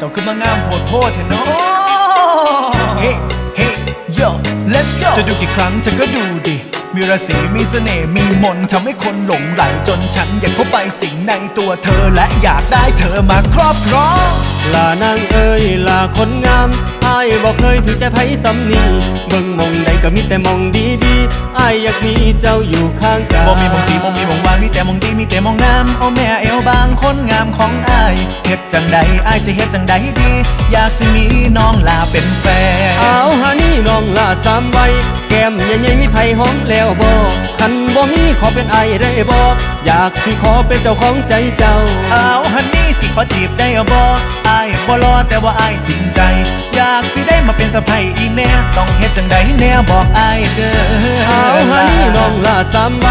จ้าขึ้นมางามโพดโพดเถอะเนาะเฮ้เฮ้โย let's go จะดูกี่ครั้งฉันก็ดูดิ มีราศีมีเสน่ห์มีมนต์ทำให้คนหลงไหลจนฉันอยากเข้าไปสิงในตัวเธอและอยากได้เธอมาครอบครองลานางเอ้ยลาคนงามอายบอกเคยถือใจไผสำนีเบิ่งมองใดก็มีแต่มองดีดีๆ อายอยากมีเจ้าอยู่ข้างกายบ่มีมองดีบ่มีมองวางมีแต่มองดีมีแต่มองงามโอ้แม่เอวบางคนงามของอายเฮ็ดจังใดอายสิเฮ็ดจังใดดี อยากสิมีน้องลาเป็นแฟนเอาหานี่น้องลาสามใบแก้มใหญ่ๆมีไผหอมแล้วบ่คันบ่มีขอเป็นไอายได้บ่อยากสิขอเป็นเจ้าของใจเจ้าเอาฮันนี่สิขอจีบได้บ่อาย บ่รอแต่ว่าอายจริงใจ อยากสิได้มาเป็นสะใภ้อีแม่ต้องเฮ็ดจังใดแน่บอกอายเด้อเอาหานี่น้องลาสามใบ